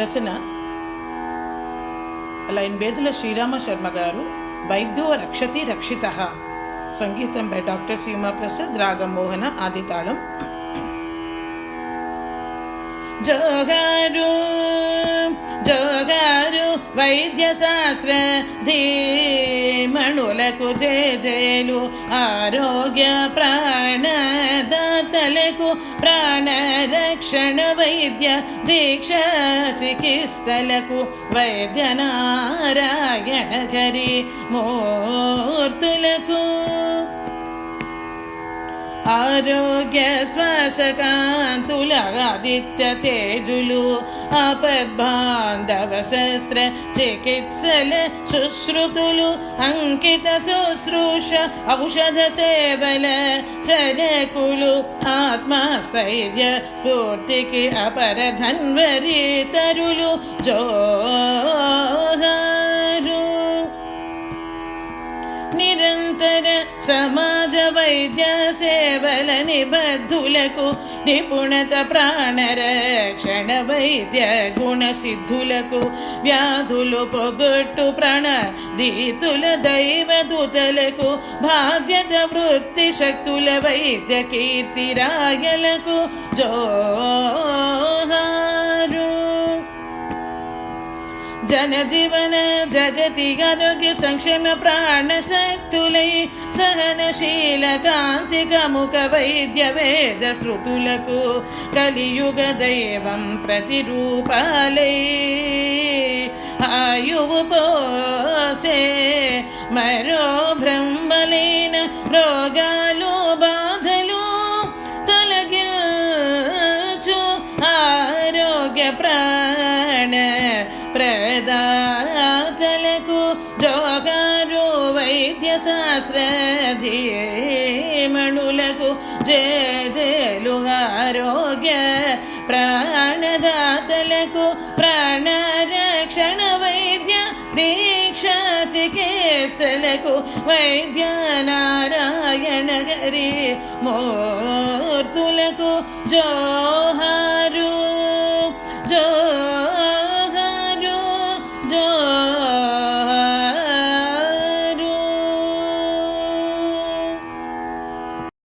రచన లైన్ బేదుల శ్రీరామ శర్మ గారు వైద్యో రక్షతి రక్షిత. సంగీతం బై డాక్టర్ సీమా ప్రసాద్ రాగం మోహన ఆది తాళం జోగారు జోగారు వైద్య శాస్త్ర ధీమణులకు జయలు ఆరోగ్య ప్రా ప్రాణదాతలకు ప్రాణరక్షణ వైద్య దీక్ష చికిత్సలకు వైద్య నారాయణ గరి మూర్తులకు. ఆరోగ్య శ్వాసకాంతుల ఆదిత్య తేజులు ఆపద్బాంధవ శస్త్ర చికిత్సల సుశ్రుతులు అంకిత శుశ్రూష ఔషధ సేవల చరకులు ఆత్మస్థైర్య స్ఫూర్తికి అపర ధన్వరి తరులు జోహారు నిరంతర సమాజ వైద్య సేవల నిబద్ధులకు నిపుణత ప్రాణరక్షణ వైద్య గుణసిద్ధులకు వ్యాధులు పొగొట్టు ప్రాణ దీతుల దైవదూతలకు బాధ్యత వృత్తి శక్తుల వైద్య కీర్తిరాయలకు జోహా జనజీవన జగతి ఆరోగ్య సంక్షేమ ప్రాణ శక్తులై సహనశీల కాంతిక ముఖ వైద్య వేద శృతులకు కలియుగ దైవం ప్రతిరూపాలై ఆయువు పోసే మరో బ్రహ్మలైన రోగాలు బాధలు తొలగించు ఆరోగ్య ప్రాణ ప్రదాతలకు జోగారు వైద్య శాస్త్ర ధీమణులకు జేజేలు ఆరోగ్య ప్రాణదాతలకు ప్రాణరక్షణ వైద్య దీక్ష చికిత్సలకు వైద్య నారాయణ గరి మూర్తులకు జోహారు